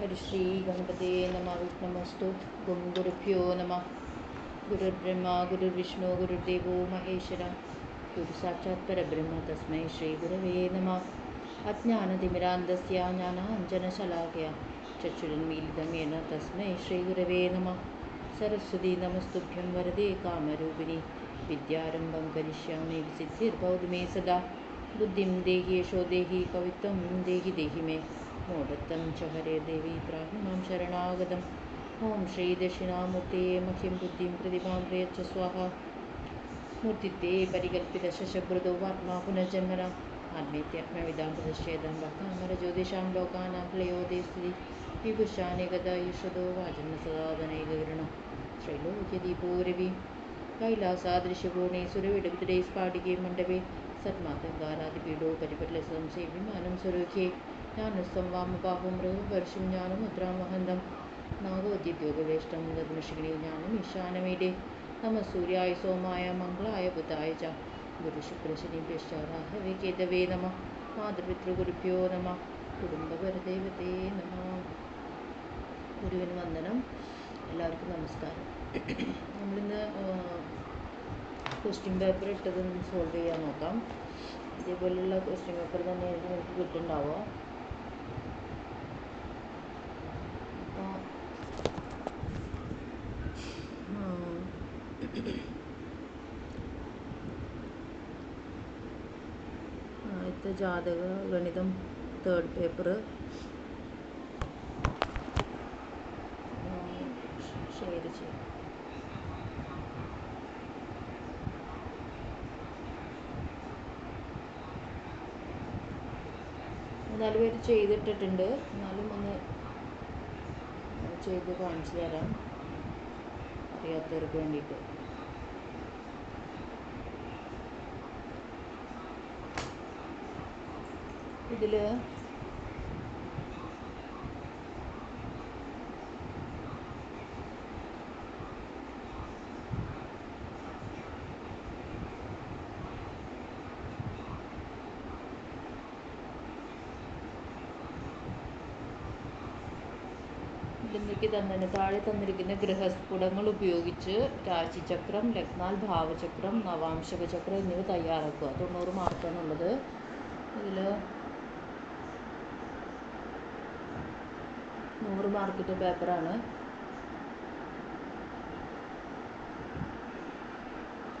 ഹരിശ്രീ ഗണപതേ നമ വിഘ്നമസ്തു ഗും ഗുരുഭ്യോ നമ ഗുരുബ്രഹ്മ ഗുരുവിഷ്ണു ഗുരുദേവോ മഹേശ്വര ഗുരു സാക്ഷാത് പരബ്രഹ്മ തസ്മൈ ശ്രീ ഗുരവേ നമ അജ്ഞാനതിമിരാന്തസ്യ ജ്ഞാനാഞ്ജനശലാകയ ചക്ഷുരുന്മീലിതം തസ്മൈ തസ്മൈ ശ്രീഗുരവേ നമ സരസ്വതി നമസ്തുഭ്യം വരദേ കാമരൂപിണി വിദ്യാരംഭം കരിഷ്യാമി വിസിദ്ധിർഭവതു മേ സദാ ബുദ്ധിം ദേഹി യശോ ദേഹി കവിത്വം ദേഹി ദേഹി മേ मोभृत्तं च भरे देवी प्राग्नां शरणागतम्। ॐ श्रीदक्षिणामूर्ते मह्यं बुद्धिं प्रतिभां प्रयच्छ स्वाहा। मूर्तित्वे परिकल्पितशभृदौ वात्मा पुनर्जन्मना। आर्मित्यत्मविदां प्रदर्शेदं भक्तामरज्योतिषां लोकानां प्लयोदे स्थिति स्तु विभुशानिगदयिषदो वाचनसदाधनैकगिरणं श्रीलोक्यदीपूरवि कैलासादृशभुणे सुरविडविडैः स्पाटिके मण्डवे सत्मातृङ्गालादिपीडो विमानं सुरखे ജ്ഞാനസ്വം വാമബാഹും മൃഗവർഷം ജ്ഞാനമുദ്രാം വഹന്തം നാഗോദ്യോഗവേഷ്ടം നിർമ്മിഷിണി ജ്ഞാനം ഈശാനമീഡേ നമ സൂര്യായ സോമായ മംഗളായ ബുധായ ച ഗുരുശുക്രശനിഭ്യശ്ചാരാഹവേ കേതവേ നമ. മാതൃപിതൃഗുരുഭ്യോ നമ. കുടുംബപരദേവതേ നമ. ഗുരുവിന് വന്ദനം എല്ലാവർക്കും നമസ്കാരം. നമ്മളിന്ന് ക്വസ്റ്റ്യൻ പേപ്പർ ഇട്ടത് സോൾവ് ചെയ്യാൻ നോക്കാം. ഇതേപോലെയുള്ള ക്വസ്റ്റ്യൻ പേപ്പർ തന്നെയായിരിക്കും നമുക്ക് കിട്ടുന്നുണ്ടാവുക അപ്പോൾ ജാതക ഗണിതം തേർഡ് പേപ്പർ ഷെയർ ചെയ്യാം. മൂന്നാൽ പേര് ചെയ്തിട്ടിട്ടുണ്ട്. എന്നാലും ഒന്ന് ചെയ്ത് കാണിച്ചു തരാം. അറിയാത്തവർക്ക് വേണ്ടിയിട്ട്. ഇതിൽ തന്നെ താഴെ തന്നിരിക്കുന്ന ഗൃഹസ്ഫുടങ്ങൾ ഉപയോഗിച്ച് രാശിചക്രം ലഗ്നാൽ ഭാവചക്രം നവാംശക ചക്രം എന്നിവ തയ്യാറാക്കുക. തൊണ്ണൂറ് മാർക്കാണുള്ളത് ഇതിൽ നൂറ് മാർക്കിന്റെ പേപ്പറാണ്.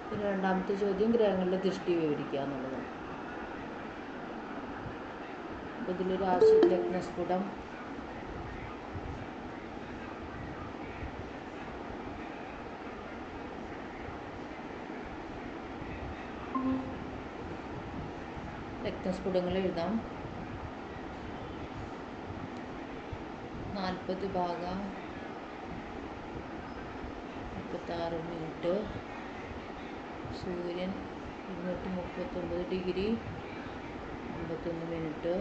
പിന്നെ രണ്ടാമത്തെ ചോദ്യം ഗ്രഹങ്ങളുടെ ദൃഷ്ടി വിവരിക്കുക എന്നുള്ളതാണ് അപ്പോൾ ഇതിൽ രാശി ലഗ്നസ്ഫുടം ലഗ്നസ്ഫുടങ്ങൾ എഴുതാം. നാൽപ്പത് ഭാഗ. മുപ്പത്താറ് മിനിറ്റ് സൂര്യൻ ഇരുന്നൂറ്റി മുപ്പത്തൊമ്പത് ഡിഗ്രി അമ്പത്തൊന്ന് മിനിറ്റ്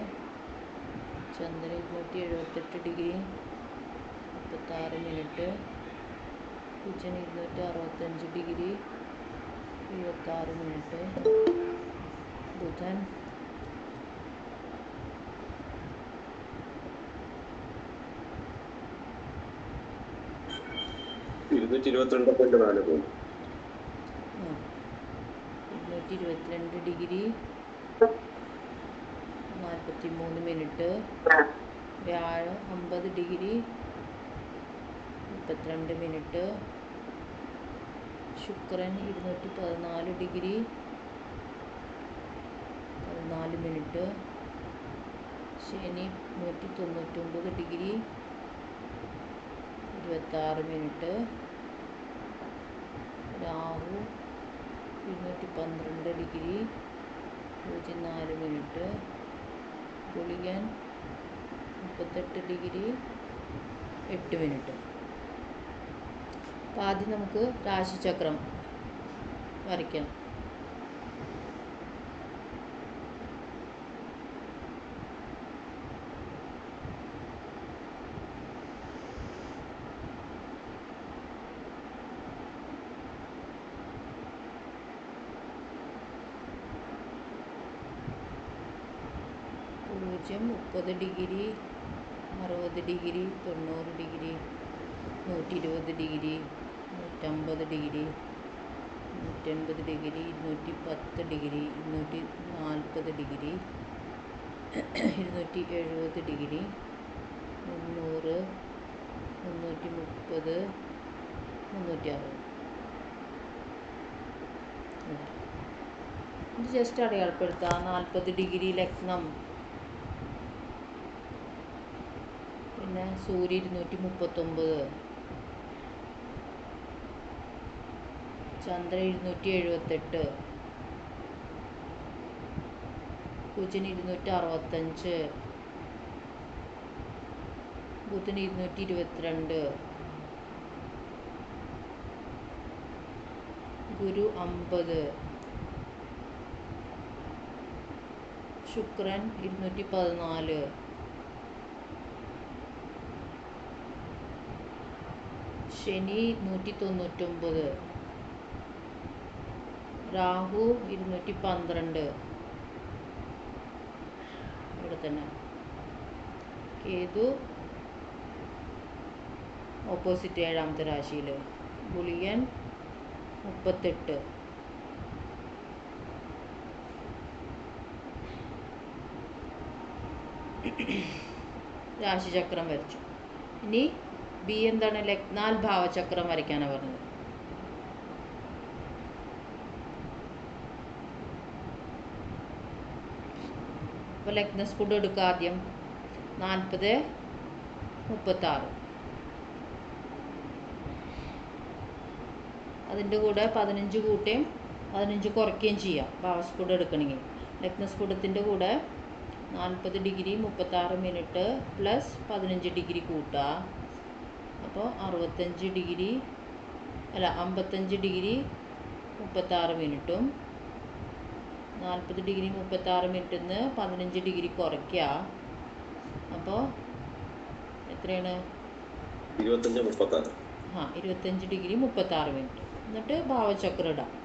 ചന്ദ്രൻ ഇരുന്നൂറ്റി എഴുപത്തെട്ട് ഡിഗ്രി മുപ്പത്താറ് മിനിറ്റ് കുജൻ ഇരുന്നൂറ്റി അറുപത്തഞ്ച് ഡിഗ്രി എഴുപത്താറ് മിനിറ്റ് ബുധൻ ഇരുന്നൂറ്റി ഇരുപത്തിരണ്ട് പോയിന്റ് നാല് ഇരുന്നൂറ്റി ഇരുപത്തിരണ്ട് ഡിഗ്രി നാൽപ്പത്തി മൂന്ന് മിനിറ്റ് വ്യാഴം അമ്പത് ഡിഗ്രി മുപ്പത്തിരണ്ട് മിനിറ്റ് ശുക്രൻ ഇരുന്നൂറ്റി പതിനാല് ഡിഗ്രി പതിനാല് മിനിറ്റ് ശനി നൂറ്റി തൊണ്ണൂറ്റൊമ്പത് ഡിഗ്രി ഇരുപത്താറ് മിനിറ്റ് രാഹു ഇരുന്നൂറ്റി പന്ത്രണ്ട് ഡിഗ്രി. പൂജ്യം നാല് മിനിറ്റ്. ഗുളികൻ മുപ്പത്തെട്ട് ഡിഗ്രി. എട്ട് മിനിറ്റ്. അപ്പോൾ ആദ്യം നമുക്ക് രാശിചക്രം വരയ്ക്കാം പൂജ്യം മുപ്പത് ഡിഗ്രി അറുപത് ഡിഗ്രി തൊണ്ണൂറ് ഡിഗ്രി നൂറ്റി ഇരുപത് ഡിഗ്രി നൂറ്റമ്പത് ഡിഗ്രി നൂറ്റൻപത് ഡിഗ്രി ഇരുന്നൂറ്റി പത്ത് ഡിഗ്രി ഇരുന്നൂറ്റി നാൽപ്പത് ഡിഗ്രി ഇരുന്നൂറ്റി എഴുപത് ഡിഗ്രി മുന്നൂറ് മുന്നൂറ്റി മുപ്പത് മുന്നൂറ്റി അറുപത് ഇത് ജസ്റ്റ് അടയാളപ്പെടുത്താം. നാൽപ്പത് ഡിഗ്രി ലഗ്നം. പിന്നെ സൂര്യ ഇരുന്നൂറ്റി മുപ്പത്തൊമ്പത് ചന്ദ്രൻ ഇരുന്നൂറ്റി എഴുപത്തെട്ട് കുജൻ ഇരുന്നൂറ്റി അറുപത്തഞ്ച് ബുധൻ ഇരുന്നൂറ്റി ഇരുപത്തിരണ്ട് ഗുരു അമ്പത്. ശുക്രൻ ഇരുന്നൂറ്റി പതിനാല് ശനി നൂറ്റി തൊണ്ണൂറ്റൊമ്പത് രാഹു ഇരുന്നൂറ്റി പന്ത്രണ്ട് ഇവിടെ തന്നെ. കേതു ഓപ്പോസിറ്റ് ഏഴാമത്തെ രാശിയിൽ ഗുളിയൻ മുപ്പത്തെട്ട്. രാശിചക്രം വരച്ചു. ഇനി ബി എന്താണ് ലഗ്നാൽ ഭാവചക്രം വരയ്ക്കാനാണ് പറഞ്ഞത്. അപ്പോൾ ലഗ്നസ് ഫുഡ് എടുക്കുക ആദ്യം. നാൽപ്പത് മുപ്പത്താറ്. അതിന്റെ കൂടെ പതിനഞ്ച് കൂട്ടുകയും പതിനഞ്ച് കുറയ്ക്കുകയും ചെയ്യാം. ഭാവസ്ഫുടം എടുക്കണമെങ്കിൽ. ലഗ്നസ്ഫുടത്തിന്റെ കൂടെ നാൽപ്പത് ഡിഗ്രി മുപ്പത്താറ് മിനിറ്റ് പ്ലസ് പതിനഞ്ച് ഡിഗ്രി കൂട്ടുക. അപ്പോൾ അറുപത്തഞ്ച് ഡിഗ്രി അല്ല അമ്പത്തഞ്ച് ഡിഗ്രി മുപ്പത്താറ് മിനിറ്റും നാൽപ്പത് ഡിഗ്രി മുപ്പത്താറ് മിനിറ്റിൽ നിന്ന് പതിനഞ്ച് ഡിഗ്രി കുറയ്ക്കുക. അപ്പോൾ എത്രയാണ്? ഇരുപത്തഞ്ച് മുപ്പത്താറ്. ആ ഇരുപത്തഞ്ച് ഡിഗ്രി മുപ്പത്താറ് മിനിറ്റ്. എന്നിട്ട് ഭാവചക്രം ഇടാം.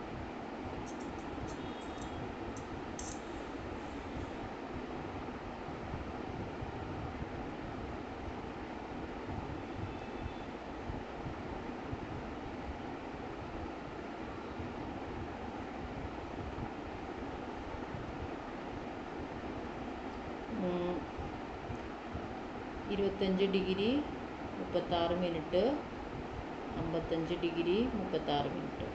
ഇരുപത്തഞ്ച് ഡിഗ്രി മുപ്പത്താറ് മിനിറ്റ്. അമ്പത്തഞ്ച് ഡിഗ്രി മുപ്പത്താറ് മിനിറ്റ്.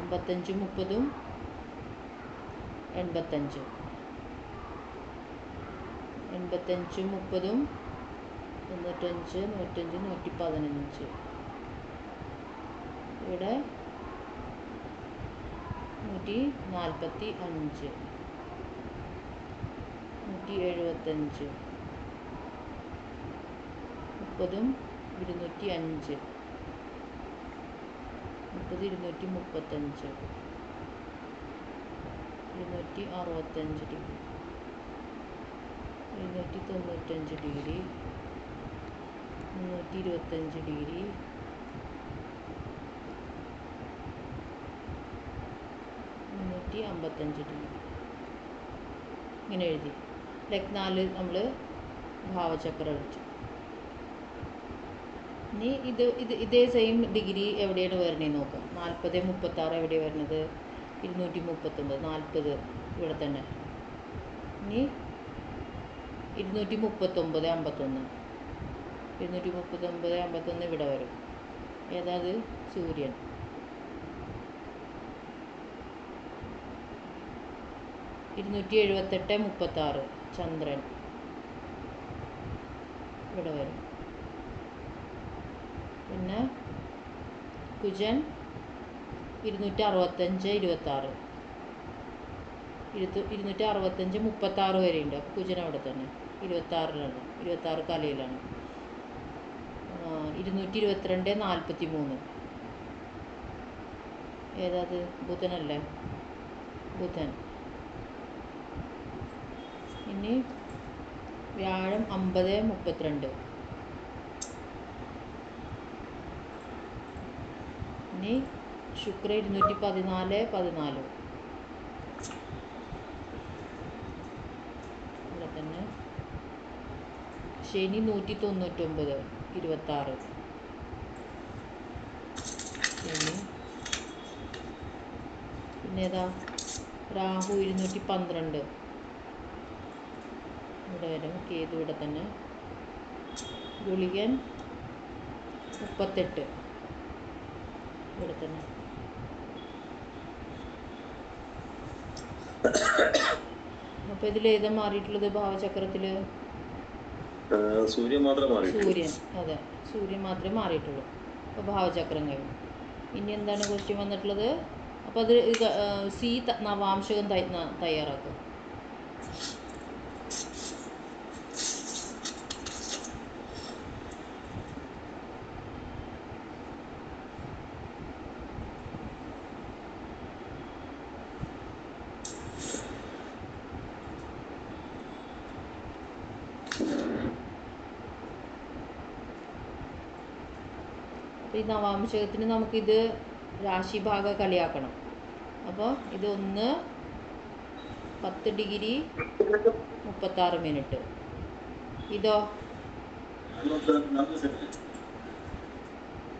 അമ്പത്തഞ്ച് മുപ്പതും എൺപത്തഞ്ച്. എൺപത്തഞ്ച് മുപ്പതും തൊണ്ണൂറ്റഞ്ച് നൂറ്റഞ്ച് നൂറ്റി പതിനഞ്ച് ഇവിടെ നൂറ്റി നാൽപ്പത്തി അഞ്ച് നൂറ്റി എഴുപത്തഞ്ച് മുപ്പതും ഇരുന്നൂറ്റി അഞ്ച് മുപ്പത് ഇരുന്നൂറ്റി മുപ്പത്തഞ്ച് ഇരുന്നൂറ്റി അറുപത്തഞ്ച് ഡിഗ്രി. ഇരുന്നൂറ്റി തൊണ്ണൂറ്റഞ്ച് ഡിഗ്രി. മുന്നൂറ്റി ഇരുപത്തഞ്ച് ഡിഗ്രി. മുന്നൂറ്റി അമ്പത്തഞ്ച് ഡിഗ്രി. ഇങ്ങനെ എഴുതി. ലഗ്നാൽ നമ്മൾ ഭാവചക്രം അടിച്ചു. ഇനി ഇത് ഇത് ഇതേ സെയിം ഡിഗ്രി എവിടെയാണ് വരുന്നത് നോക്കാം. നാൽപ്പത് മുപ്പത്താറ് എവിടെയാണ് വരുന്നത് ഇരുന്നൂറ്റി മുപ്പത്തൊമ്പത് നാൽപ്പത് ഇവിടെ തന്നെ. ഇനി ഇരുന്നൂറ്റി മുപ്പത്തൊമ്പത് അമ്പത്തൊന്ന്. ഇരുന്നൂറ്റി മുപ്പത്തൊമ്പത് അമ്പത്തൊന്ന് ഇവിടെ വരും. ഏതാത്? സൂര്യൻ. ഇരുന്നൂറ്റി എഴുപത്തെട്ട് മുപ്പത്താറ്. ചന്ദ്രൻ. ഇവിടെ വരും. പിന്നെ കുജൻ ഇരുന്നൂറ്റി അറുപത്തഞ്ച് ഇരുപത്താറ്. ഇരുത്തു ഇരുന്നൂറ്റി അറുപത്തഞ്ച് മുപ്പത്താറ് വരെ ഉണ്ട് അപ്പോൾ കുജൻ അവിടെ തന്നെ. ഇരുപത്താറിലാണ്. ഇരുപത്താറ് കലയിലാണ് ഇരുന്നൂറ്റി ഇരുപത്തിരണ്ട് നാൽപ്പത്തി മൂന്ന് ഏതാത് ബുധനല്ലേ? ബുധൻ. ഇനി വ്യാഴം അമ്പത് മുപ്പത്തിരണ്ട്. ഇനി ശുക്ര ഇരുന്നൂറ്റി പതിനാല്. പതിനാല് ഇവിടെ തന്നെ. ശനി നൂറ്റി തൊണ്ണൂറ്റൊമ്പത് ഇരുപത്താറ്. ശനി. പിന്നെ ഏതാ രാഹു ഇരുന്നൂറ്റി പന്ത്രണ്ട് ഇവിടെ വരും കേതു ഇവിടെ തന്നെ. ഗുളികൻ മുപ്പത്തെട്ട്. ഇവിടെ അപ്പൊ ഇതിൽ ഏതാ മാറിയിട്ടുള്ളത് ഭാവചക്രത്തിൽ സൂര്യൻ സൂര്യൻ അതെ. സൂര്യൻ മാത്രമേ മാറിയിട്ടുള്ളൂ. അപ്പോൾ ഭാവചക്രം കഴിഞ്ഞു. ഇനി എന്താണ് ക്വസ്റ്റ്യൻ വന്നിട്ടുള്ളത്? അപ്പോൾ അത് സി നവാംശകം തയ്യാറാക്കുക. നവാംശകത്തിന് നമുക്കിത് രാശിഭാഗ കളിയാക്കണം. അപ്പോൾ ഇത് ഒന്ന് പത്ത് ഡിഗ്രി മുപ്പത്താറ് മിനിറ്റ്. ഇതോ?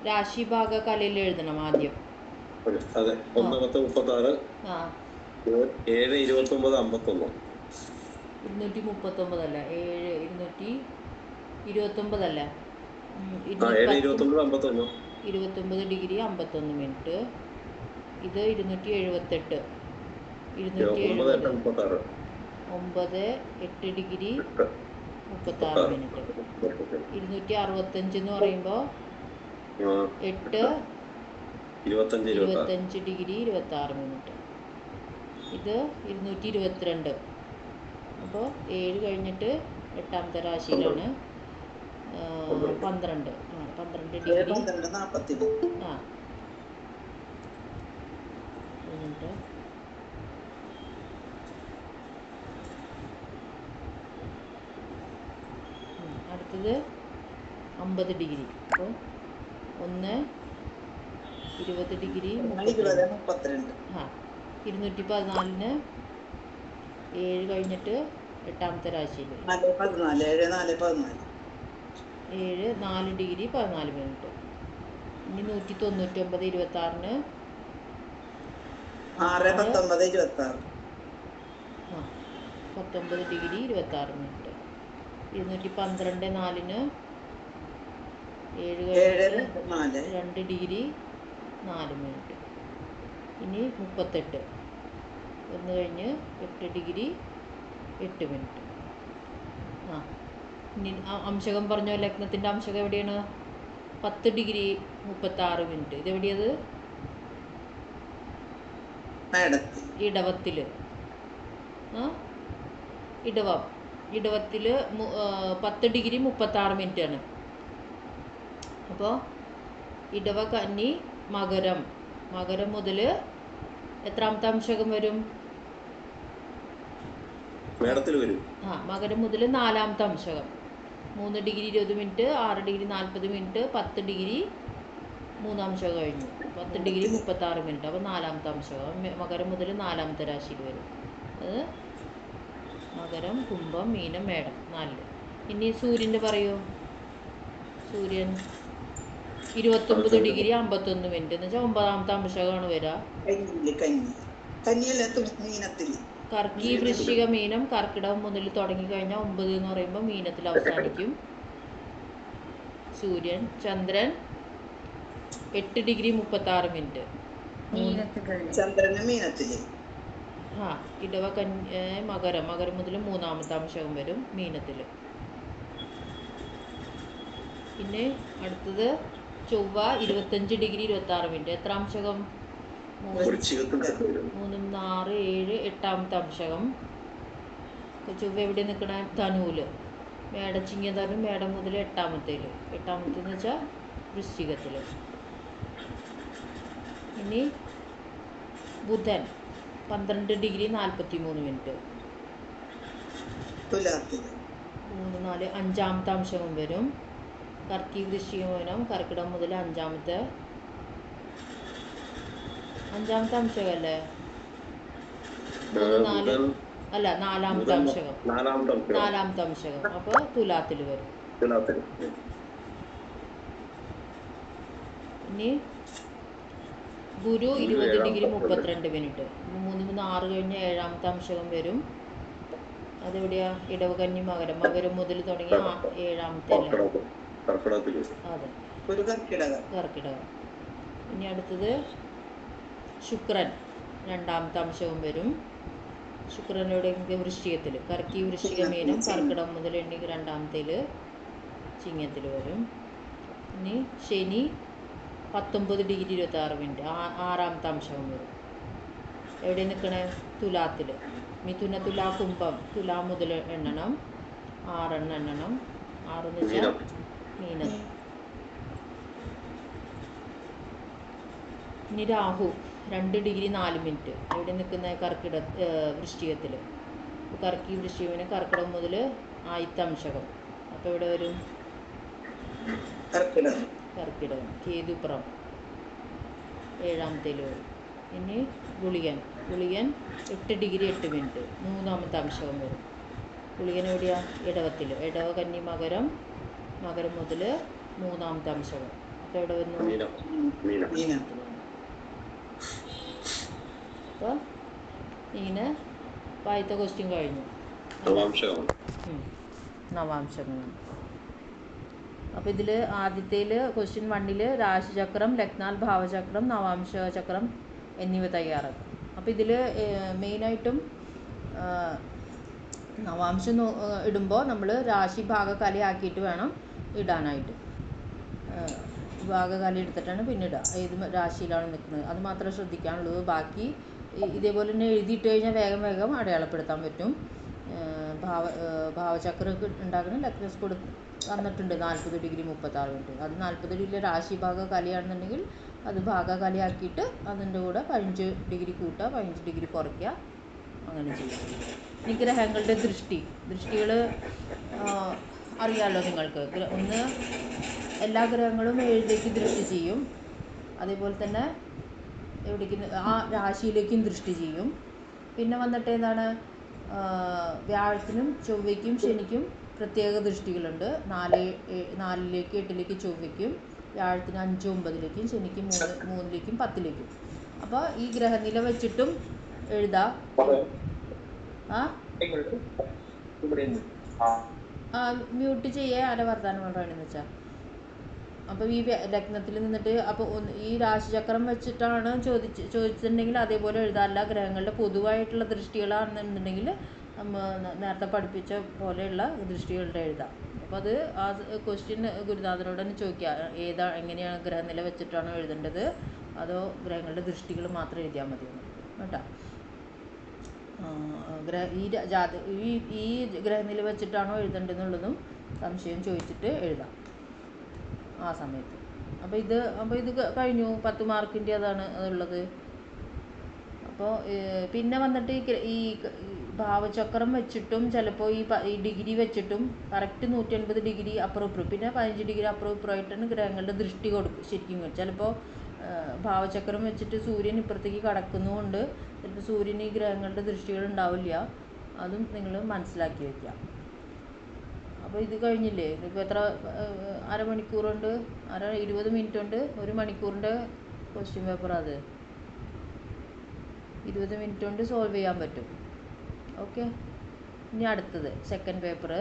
രാശിഭാഗ കലയിൽ എഴുതണം ആദ്യം. അതെ. ഒന്ന് പത്ത് മുപ്പത്തി ആറ് ഏഴ് ഇരുപത്തി ഒമ്പത് ഇരുന്നൂറ്റി മുപ്പത്തൊമ്പതല്ല? ഏഴ് ഇരുന്നൂറ്റി ആ ഇരുന്നൂറ്റി ഏഴ് പത്ത്. ഇരുപത്തി ഒമ്പത് അമ്പത്തൊന്ന്. ഇരുപത്തൊമ്പത് ഡിഗ്രി അമ്പത്തൊന്ന് മിനിറ്റ്. ഇത് ഇരുന്നൂറ്റി എഴുപത്തെട്ട് ഇരുന്നൂറ്റി ഒമ്പത് എട്ട് എഴുപത് ഒമ്പത് എട്ട്. ഡിഗ്രി മുപ്പത്താറ്. മിനിറ്റ്. ഇരുന്നൂറ്റി അറുപത്തഞ്ച് എന്ന് പറയുമ്പോൾ എട്ട് ഇരുപത്തഞ്ച് ഇരുപത്തി ആറ് ഡിഗ്രി മിനിറ്റ്. ഇത് ഇരുന്നൂറ്റി ഇരുപത്തിരണ്ട് അപ്പോൾ ഏഴ് കഴിഞ്ഞിട്ട് എട്ടാമത്തെ രാശിയിലാണ്. പന്ത്രണ്ട്. പന്ത്രണ്ട് ഡിഗ്രി. ആ. മിനിറ്റ് അടുത്തത് അമ്പത് ഡിഗ്രി. അപ്പോൾ ഒന്ന് ഇരുപത് ഡിഗ്രി മുപ്പത്തിരണ്ട്. ആ ഇരുന്നൂറ്റി പതിനാലിന് ഏഴ് കഴിഞ്ഞിട്ട് എട്ടാമത്തെ രാശിയിൽ നാല് പതിനാല് ഏഴ് നാല് പതിനാല്. ഏഴ് നാല് ഡിഗ്രി പതിനാല് മിനിറ്റ്. ഇനി നൂറ്റി തൊണ്ണൂറ്റൊമ്പത് ഇരുപത്തി ആറിന് ആറ്. പത്തൊമ്പത് ഇരുപത്തി ആറ് ആ പത്തൊമ്പത് ഡിഗ്രി ഇരുപത്തി ആറ് മിനിറ്റ്. ഇരുന്നൂറ്റി പന്ത്രണ്ട് നാലിന് ഏഴ് കഴിഞ്ഞിട്ട് രണ്ട് ഡിഗ്രി നാല് മിനിറ്റ്. ഇനി മുപ്പത്തെട്ട്. ഒന്ന് കഴിഞ്ഞ് എട്ട് ഡിഗ്രി എട്ട് മിനിറ്റ്. അംശകം പറഞ്ഞോ ലഗ്നത്തിന്റെ അംശകം എവിടെയാണ്? പത്ത് ഡിഗ്രി മുപ്പത്താറ് മിനിറ്റ്. ഇതെവിടെയത് എവിടെയത്? ഇടവത്തിൽ ഇടവം. ഇടവത്തിൽ പത്ത് ഡിഗ്രി മുപ്പത്താറ് മിനിറ്റ് ആണ് അപ്പോൾ ഇടവ കന്നി മകരം. മകരം മുതൽ എത്രാമത്തെ അംശകം വരും? ആ മകരം മുതൽ നാലാമത്തെ അംശകം. മൂന്ന് ഡിഗ്രി ഇരുപത് മിനിറ്റ് ആറ് ഡിഗ്രി നാൽപ്പത് മിനിറ്റ് പത്ത് ഡിഗ്രി മൂന്നാംശം കഴിഞ്ഞു. പത്ത് ഡിഗ്രി മുപ്പത്താറ് മിനിറ്റ്. അപ്പോൾ നാലാമത്തെ അംശകം മകരം മുതൽ നാലാമത്തെ രാശിയിൽ വരും. അത് മകരം കുംഭം മീനം മേടം നാലിൽ. ഇനി സൂര്യന്റെ പറയൂ. സൂര്യൻ ഇരുപത്തൊമ്പത് ഡിഗ്രി അമ്പത്തൊന്ന് മിനിറ്റ്. എന്ന് വെച്ചാൽ ഒമ്പതാമത്തെ അംശകമാണ് വരിക കർക്കി വൃശ്ചിക മീനം കർക്കിടകം മുതൽ തുടങ്ങി കഴിഞ്ഞാൽ ഒമ്പത് എന്ന് പറയുമ്പോൾ മീനത്തിൽ അവസാനിക്കും. സൂര്യൻ ചന്ദ്രൻ എട്ട് ഡിഗ്രി മുപ്പത്തി ആറ് മിനിറ്റ് ആ ഇടവ കന്യ മകരം. മകരം മുതൽ മൂന്നാമത്തെ അംശകം വരും മീനത്തിൽ. പിന്നെ അടുത്തത് ചൊവ്വ ഇരുപത്തഞ്ച് ഡിഗ്രി ഇരുപത്തി ആറ് മിനിറ്റ്. എത്ര അംശകം മൂന്ന് ആറ് ഏഴ് എട്ടാമത്തെ അംശകം ചൊവ്വ എവിടെ നിൽക്കണ? തനൂൽ. മേട ധനു മേടം മുതൽ എട്ടാമത്തേൽ. എട്ടാമത്തെന്ന് വെച്ചാൽ വൃശ്ചികത്തിൽ ഇനി ബുധൻ പന്ത്രണ്ട് ഡിഗ്രി നാൽപ്പത്തി മൂന്ന് മിനിറ്റ് മൂന്ന് നാല് അഞ്ചാമത്തെ അംശകം വരും. കർക്കി വൃശ്ചിക വരും കർക്കിടകം മുതൽ അഞ്ചാമത്തെ അഞ്ചാമത്തെ അംശകല്ലേ അല്ല നാലാമത്തെ അംശകം. നാലാമത്തെ അംശം നാലാമത്തെ അംശകം. അപ്പോൾ തുലാത്തിൽ വരും. തുലാത്തിൽ. ഇനി ഗുരു ഇരുപത് ഡിഗ്രി മുപ്പത്തിരണ്ട് മിനിറ്റ്. മൂന്ന് മൂന്ന് ആറ് കഴിഞ്ഞ് ഏഴാമത്തെ അംശകം വരും. അതെവിടെയാ? ഇടവകന്നി മകരം. മകരം മുതൽ തുടങ്ങി ഏഴാമത്തെ അതെ. കർക്കിടകം. ഇനി അടുത്തത് ശുക്രൻ രണ്ടാമത്തെ അംശവും വരും. ശുക്രനോട് വൃശ്ചികത്തിൽ കർക്കി വൃശ്ചിക മീനം കർക്കിടകം മുതൽ എണ്ണി രണ്ടാമത്തേൽ ചിങ്ങത്തിൽ വരും. ഇനി ശനി പത്തൊമ്പത് ഡിഗ്രി ഇരുപത്തി ആറ് മിനിറ്റ് ആറാമത്തെ അംശവും വരും. എവിടെ നിൽക്കണേ തുലാത്തിൽ മിഥുന തുലാ കുംഭം. തുലാ മുതൽ എണ്ണണം. ആറെണ്ണം എണ്ണണം. ആറെന്ന് വെച്ചാൽ മീനം. ഇനി രാഹു. രണ്ട് ഡിഗ്രി നാല് മിനിറ്റ്. എവിടെ നിൽക്കുന്ന കർക്കിട വൃശ്ചികത്തിൽ കർക്കി വൃശ്ചികന് കർക്കിടകം മുതൽ ആയിത്തംശകം അപ്പോൾ ഇവിടെ വരും. കർക്കിടകം. കേതുപ്രം. ഏഴാമത്തേൽ വരും ഇനി ഗുളികൻ. ഗുളികൻ എട്ട് ഡിഗ്രി എട്ട് മിനിറ്റ്. മൂന്നാമത്തെ അംശകം വരും. ഗുളികൻ എവിടെയാ? ഇടവത്തിൽ ഇടവ കന്നി മകരം. മകരം മുതൽ മൂന്നാമത്തെ അംശകം അപ്പോൾ എവിടെ വന്നു മീനം. മീനം. മീനം അപ്പോൾ ഇങ്ങനെ ആദ്യത്തെ ക്വസ്റ്റ്യൻ കഴിഞ്ഞു. നവാംശങ്ങൾ അപ്പോൾ ഇതിൽ ആദ്യത്തേൽ ക്വസ്റ്റ്യൻ വണ്ണിൽ രാശിചക്രം ലഗ്നാൽ ഭാവചക്രം നവാംശ ചക്രം എന്നിവ തയ്യാറാക്കും. അപ്പോൾ ഇതിൽ മെയിനായിട്ടും നവാംശം ഇടുമ്പോ ഇടുമ്പോൾ നമ്മൾ രാശി ഭാഗകലി ആക്കിയിട്ട് വേണം ഇടാനായിട്ട്. ഭാഗകലി എടുത്തിട്ടാണ് പിന്നെ ഇടുക ഏത് രാശിയിലാണ് നിൽക്കുന്നത് അത് മാത്രമേ ശ്രദ്ധിക്കാനുള്ളൂ ബാക്കി ഇതേപോലെ തന്നെ എഴുതിയിട്ട് കഴിഞ്ഞാൽ വേഗം വേഗം അടയാളപ്പെടുത്താൻ പറ്റും. ഭാവ ഭാവചക്രം ഭാവചക്രമൊക്കെ ഉണ്ടാക്കുന്ന ലക്നസ് കൊടു തന്നിട്ടുണ്ട് നാൽപ്പത് ഡിഗ്രി മുപ്പത്താറ് മിനിറ്റ്. അത് നാൽപ്പത് ഡിഗ്രിയിലെ രാശി ഭാഗ കലിയാണെന്നുണ്ടെങ്കിൽ അത് ഭാഗ ആക്കിയിട്ട് അതിന്റെ കൂടെ പതിനഞ്ച് ഡിഗ്രി കൂട്ടുക പതിനഞ്ച് ഡിഗ്രി കുറയ്ക്കുക. അങ്ങനെ ചെയ്യാം. നിഗ്രഹങ്ങളുടെ ദൃഷ്ടി. ദൃഷ്ടികൾ അറിയാമല്ലോ നിങ്ങൾക്ക്. ഒന്ന് എല്ലാ ഗ്രഹങ്ങളും ഏഴിലേക്ക് ദൃഷ്ടി ചെയ്യും. അതേപോലെ തന്നെ എവിടേക്ക് ആ രാശിയിലേക്കും ദൃഷ്ടി ചെയ്യും. പിന്നെ വന്നിട്ട് എന്താണ് വ്യാഴത്തിനും ചൊവ്വയ്ക്കും ശനിക്കും പ്രത്യേക ദൃഷ്ടികളുണ്ട്. നാല് നാലിലേക്ക് എട്ടിലേക്ക് ചൊവ്വയ്ക്കും വ്യാഴത്തിന് അഞ്ച് ഒമ്പതിലേക്കും ശനിക്ക് മൂന്ന് മൂന്നിലേക്കും പത്തിലേക്കും. അപ്പോൾ ഈ ഗ്രഹനില വെച്ചിട്ടും എഴുതാ. ആ? മ്യൂട്ട് ചെയ്യേ. ആരെ വർത്താനം പറയണെന്ന് വെച്ചാൽ അപ്പോൾ ഈ ലഗ്നത്തിൽ നിന്നിട്ട് അപ്പോൾ ഈ രാശിചക്രം വെച്ചിട്ടാണ് ചോദിച്ച് ചോദിച്ചിട്ടുണ്ടെങ്കിൽ അതേപോലെ എഴുതാം അല്ല ഗ്രഹങ്ങളുടെ പൊതുവായിട്ടുള്ള ദൃഷ്ടികളാണെന്നുണ്ടെങ്കിൽ നേരത്തെ പഠിപ്പിച്ച പോലെയുള്ള ദൃഷ്ടികളുടെ എഴുതാം. അപ്പോൾ അത് ആ ക്വസ്റ്റ്യൻ ഗുരുനാഥനോട് തന്നെ ചോദിക്കുക ഏതാ എങ്ങനെയാണ് ഗ്രഹനില വെച്ചിട്ടാണോ എഴുതേണ്ടത്? അതോ ഗ്രഹങ്ങളുടെ ദൃഷ്ടികൾ മാത്രം എഴുതിയാൽ മതി കേട്ടോ. ഗ്രഹ ഈ ജാതി ഈ ഈ ഗ്രഹനില വെച്ചിട്ടാണോ എഴുതേണ്ടതെന്നുള്ളതും സംശയം ചോദിച്ചിട്ട് എഴുതാം. ആ സമയത്ത്. അപ്പോൾ ഇത് അപ്പോൾ ഇത് കഴിഞ്ഞു. പത്ത് മാർക്കിന്റെ അതാണ് അതുള്ളത് അപ്പോൾ പിന്നെ വന്നിട്ട് ഈ ഭാവചക്രം വെച്ചിട്ടും ചിലപ്പോൾ ഈ ഈ ഡിഗ്രി വെച്ചിട്ടും കറക്റ്റ് നൂറ്റൻപത് ഡിഗ്രി അപ്പുറം ഇപ്പുറം. പിന്നെ പതിനഞ്ച് ഡിഗ്രി അപ്പുറം ഇപ്പുറമായിട്ടാണ് ഗ്രഹങ്ങളുടെ ദൃഷ്ടി കൊടുക്കും ശരിക്കും. ചിലപ്പോൾ ഭാവചക്രം വെച്ചിട്ട് സൂര്യൻ ഇപ്പുറത്തേക്ക് കടക്കുന്നതുകൊണ്ട് ചിലപ്പോൾ സൂര്യന് ഈ ഗ്രഹങ്ങളുടെ ദൃഷ്ടികൾ ഉണ്ടാവില്ല. അതും നിങ്ങൾ മനസ്സിലാക്കി വയ്ക്കുക അപ്പോൾ ഇത് കഴിഞ്ഞില്ലേ? ഇതിപ്പോൾ എത്ര അരമണിക്കൂർ കൊണ്ട് അര ഇരുപത് മിനിറ്റ് കൊണ്ട് ഒരു മണിക്കൂറിന്റെ ക്വസ്റ്റ്യൻ പേപ്പർ അത്. ഇരുപത് മിനിറ്റ് കൊണ്ട് സോൾവ് ചെയ്യാൻ പറ്റും. ഓക്കെ ഇനി അടുത്തത് സെക്കൻഡ് പേപ്പർ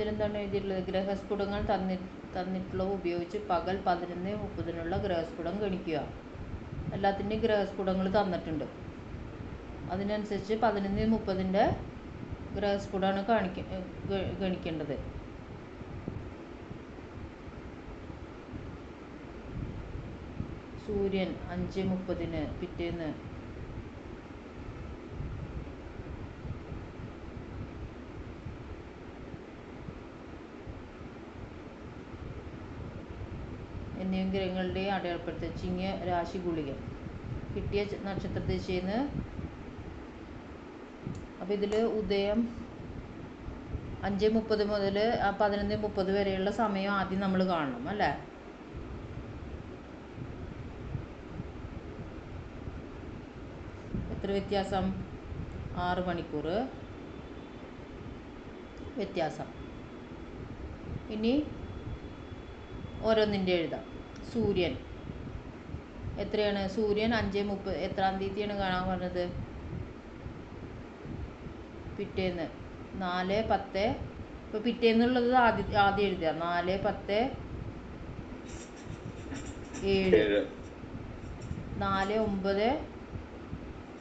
ഇതിലെന്താണ് എഴുതിയിട്ടുള്ളത്? ഗ്രഹസ്ഫുടങ്ങൾ തന്നി തന്നിട്ടുള്ളവ ഉപയോഗിച്ച് പകൽ പതിനൊന്ന് മുപ്പതിനുള്ള ഗ്രഹസ്ഫുടം ഗണിക്കുക. എല്ലാത്തിന്റെയും ഗ്രഹസ്ഫുടങ്ങൾ തന്നിട്ടുണ്ട്. അതിനനുസരിച്ച് പതിനൊന്ന് മുപ്പതിന്റെ ഗ്രഹസ്ഫുടമാണ് കാണിക്ക ഗണിക്കേണ്ടത്. സൂര്യൻ അഞ്ച് മുപ്പതിന് പിറ്റേന്ന് ഗ്രഹങ്ങളുടെയും അടയാളപ്പെടുത്തൽ ചിങ്ങ രാശി ഗുളിക കിട്ടിയ ച- നക്ഷത്ര ദിശയിൽ നിന്ന് അപ്പോൾ ഇതിൽ ഉദയം അഞ്ച് മുപ്പത് മുതൽ പതിനൊന്ന് മുപ്പത് വരെയുള്ള സമയം ആദ്യം നമ്മൾ കാണണം അല്ലേ? എത്ര വ്യത്യാസം? ആറ് മണിക്കൂർ വ്യത്യാസം. ഇനി ഓരോന്നിന്റെ എഴുതാം. സൂര്യൻ. എത്രയാണ്? സൂര്യൻ അഞ്ച് മുപ്പത് എത്രാം തീയതിയാണ് കാണാൻ പറഞ്ഞത് പിറ്റേന്ന്. നാല് പത്ത്. ഇപ്പോൾ പിറ്റേന്നുള്ളത് ആദ്യ ആദ്യം എഴുതുക നാല് പത്ത് ഏഴ്. നാല് ഒമ്പത്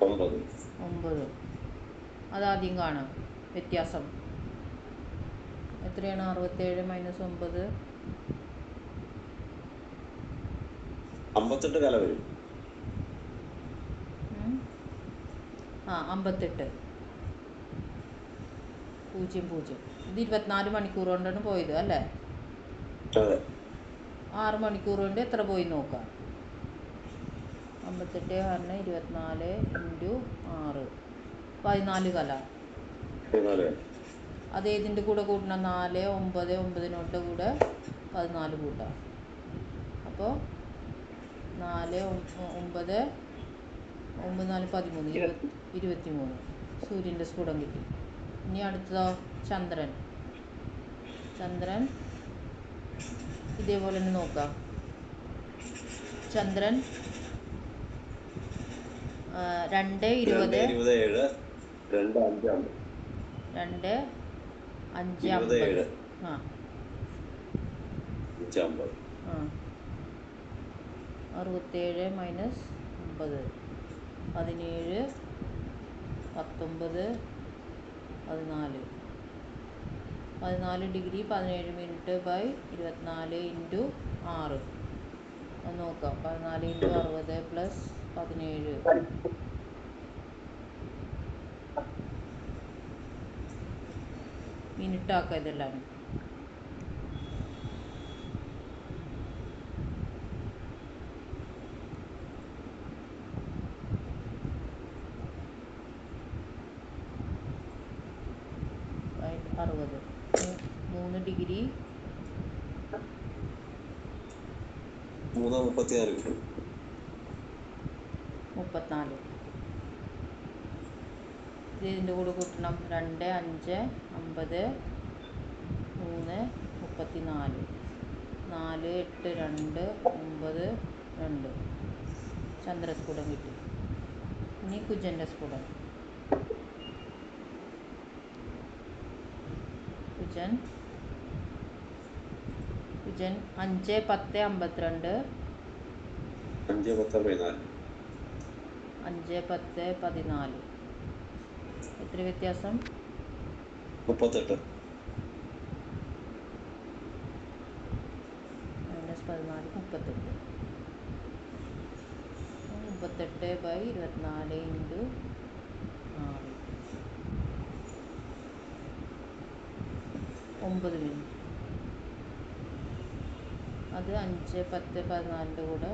ഒമ്പത്. ഒമ്പത്. അതാദ്യം കാണാം. വ്യത്യാസം. എത്രയാണ്? അറുപത്തേഴ് മൈനസ് ഒമ്പത്. അമ്പത്തെട്ട് കല വരും. ആ അമ്പത്തെട്ട്. പൂജ്യം പൂജ്യം. ഇത് ഇരുപത്തിനാല് മണിക്കൂർ കൊണ്ടാണ് പോയത് അല്ലേ? ആറ് മണിക്കൂർ കൊണ്ട് എത്ര പോയി നോക്കാം? അമ്പത്തെട്ട് ആറിന് ഇരുപത്തിനാല് ഇന്റു ആറ്. പതിനാല് കല. അത് ഏതിന്റെ കൂടെ കൂട്ടണം? നാല് ഒമ്പത് ഒമ്പതിനോട്ട് കൂടെ പതിനാല് കൂട്ടാം. അപ്പോൾ നാല് ഒ- ഒമ്പത് ഒമ്പത് നാല് പതിമൂന്ന് ഇരുപത്തി ഇരുപത്തി മൂന്ന് സൂര്യന്റെ സ്ഫുടം കിട്ടി. ഇനി അടുത്തതോ? ചന്ദ്രൻ. ചന്ദ്രൻ. ഇതേപോലെ തന്നെ നോക്കാം. ചന്ദ്രൻ. രണ്ട് ഇരുപത്. രണ്ട് അഞ്ച് അമ്പത്. ആ. അറുപത്തേഴ് മൈനസ് അമ്പത്. പതിനേഴ് പത്തൊമ്പത് പതിനാല്. പതിനാല് ഡിഗ്രി പതിനേഴ് മിനിറ്റ് ബൈ ഇരുപത്തിനാല് ഇന്റു ആറ്. ഒന്ന് നോക്കാം. പതിനാല് ഇന്റു അറുപത് പ്ലസ് പതിനേഴ്. മിനിറ്റ് ആക്കാം ഇതെല്ലാം റൈറ്റ് അറുപത് മൂ- മൂന്ന് ഡിഗ്രി മൂന്ന് മുപ്പത്തിനാല്. ഇതിന്റെ കൂടെ കൂട്ടണം. രണ്ട് അഞ്ച് അമ്പത് മൂന്ന് മുപ്പത്തിനാല്. നാല് എട്ട് രണ്ട് ഒമ്പത് രണ്ട്. ചന്ദ്രസ്ഫുടം കിട്ടി. ഇനി കുജന്റെ സ്ഫുടം. കുജൻ. കുജൻ അഞ്ച് പത്ത് അമ്പത്തിരണ്ട് അഞ്ച് പത്ത് പതിനാല്. അഞ്ച് പത്ത് പതിനാല്. എത്ര വ്യത്യാസം? മുപ്പത്തെട്ട്. മൈനസ് പതിനാല് മുപ്പത്തെട്ട്. മുപ്പത്തെട്ട് ബൈ ഇരുപത്തിനാല് ഇന്റു ആറ്. ഒമ്പത് മിനിറ്റ് അത് അഞ്ച് പത്ത് പതിനാലിന്റെ കൂടെ